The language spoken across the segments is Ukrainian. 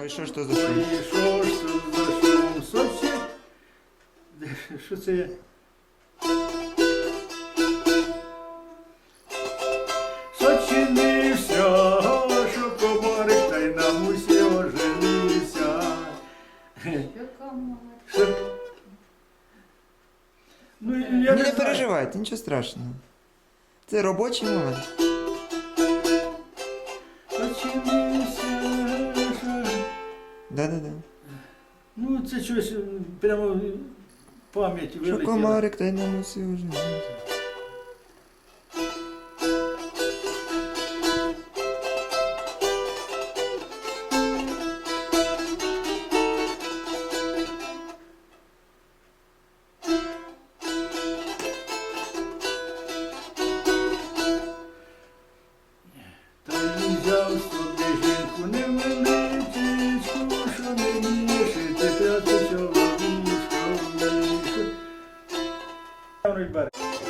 Ой, що ж то за шум? Що ж це за шум? Сочі? Що це є? Сочинився, що комарик та й на мусі оженився. Ну, я не не переживайте, нічого страшного. Це робочий момент. Да-да-да. Ну, це щось прямо в пам'ять Що комарик та й на мусі вже. Та й взяв собі жінку невеличку, everybody.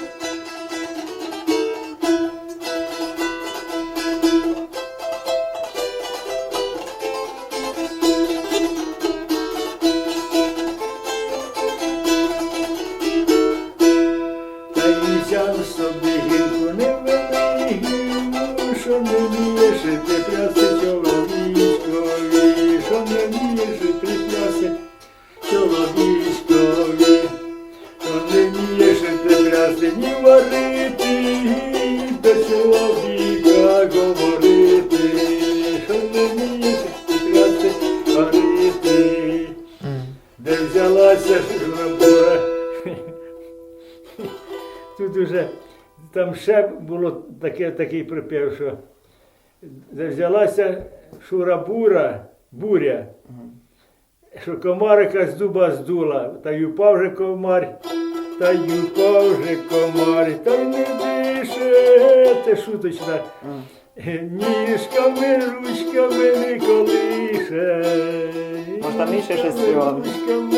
Пряси ні варити, до чоловіка говорити, не вміє шити пряси варити. Де взялася журнабура. Тут уже там ще було таке, такий припів, що де взялася шурабура, буря, що комарика з дуба здула, та й упав же комар, та юка вже же та й не дише, це шуточна. Ніжками, ручками не колише. Може, там інше щось? Ручками